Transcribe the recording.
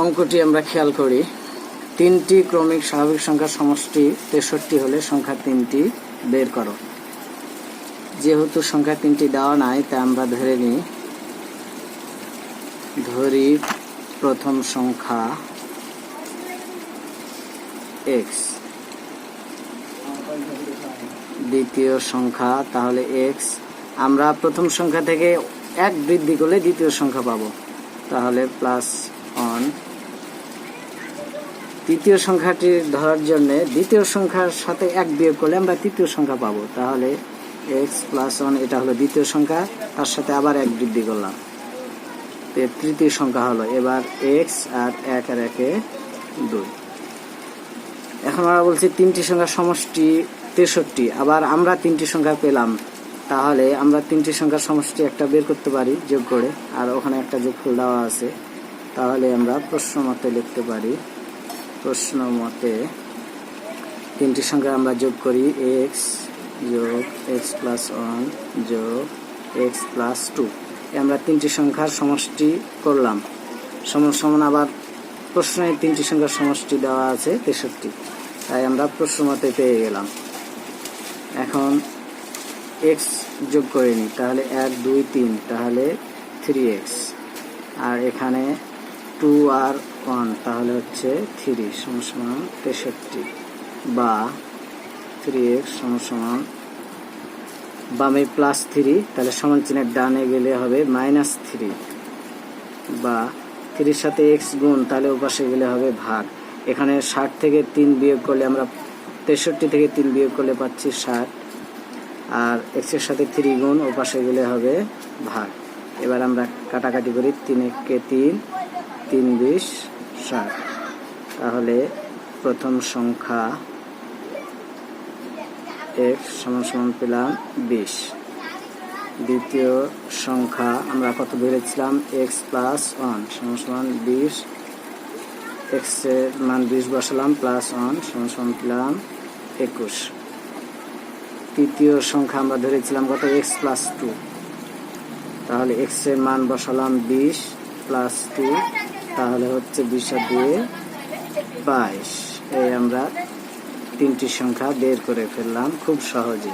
অঙ্কটি আমরা খেয়াল করি। তিনটি ক্রমিক স্বাভাবিক সংখ্যার সমষ্টি তেষট্টি হলে সংখ্যা তিনটি বের করো। যেহেতু সংখ্যা তিনটি দেওয়া নাই, তা আমরা ধরে নিই। ধরি প্রথম সংখ্যা এক্স দ্বিতীয় সংখ্যা, তাহলে এক্স আমরা প্রথম সংখ্যা থেকে এক বৃদ্ধি করলে দ্বিতীয় সংখ্যা পাবো। তাহলে প্লাস অন তৃতীয় সংখ্যাটি ধরার জন্য দ্বিতীয় সংখ্যার সাথে এক বিয়োগ করলে আমরা তৃতীয় সংখ্যা পাবো। তাহলে এক্স প্লাস ওয়ান এটা হলো দ্বিতীয় সংখ্যা, তার সাথে আবার এক বৃদ্ধি করলাম। তৃতীয় সংখ্যা হলো, এবার এক্স আর এক আর একে দুই। এখন আমরা বলছি তিনটি সংখ্যা সমষ্টি তেষট্টি, আবার আমরা তিনটি সংখ্যা পেলাম। তাহলে আমরা তিনটি সংখ্যার সমষ্টি একটা বের করতে পারি, যোগ করে, আর ওখানে একটা যোগফল দেওয়া আছে। তাহলে আমরা প্রশ্ন মতে লিখতে পারি প্রশ্ন মতে, তিনটি সংখ্যা আমরা যোগ করি এক্স যোগ এক্স প্লাস ওয়ান যোগ এক্স প্লাস টু আমরা তিনটি সংখ্যার সমষ্টি করলাম। সমান আবার প্রশ্নে তিনটি সংখ্যার সমষ্টি দেওয়া আছে, তেষট্টি। তাই আমরা প্রশ্ন মতে পেয়ে গেলাম। এখন এক্স যোগ করে নিই, তাহলে এক, দুই, তিন, তাহলে থ্রি এক্স আর এখানে টু আর ওয়ান তাহলে হচ্ছে থ্রি সমান সমান তেষট্টি বা থ্রি এক্স সমান সমান বামে প্লাস থ্রি তাহলে সমান চিহ্নের ডানে গেলে হবে মাইনাস থ্রি বা থ্রির সাথে এক্স গুণ, তাহলে ওপাশে গেলে হবে ভাগ। এখানে ষাট থেকে তিন বিয়োগ করলে আমরা তেষট্টি থেকে তিন বিয়োগ করলে পাচ্ছি ষাট। আর এক্সের সাথে থ্রি গুণ ও পাশে গেলে হবে ভাগ। এবার আমরা কাটাকাটি করি তিন একে তিন তিন বিশ ষাট। তাহলে প্রথম সংখ্যা এক্স সমান সমান পেলাম বিশ। দ্বিতীয় সংখ্যা আমরা কত ধরেছিলাম এক্স প্লাস ওয়ান সমান সমান বিশ। এক্সের মান বিশ বসালাম, প্লাস ওয়ান সমান সমান পেলাম একুশ। তৃতীয় সংখ্যা আমরা ধরেছিলাম কত? X plus two. তাহলে এক্সের মান বসালাম বিশ প্লাস টু। তাহলে হচ্ছে বিশ দিয়ে বাইশ। এই আমরা তিনটি সংখ্যা বের করে ফেললাম খুব সহজে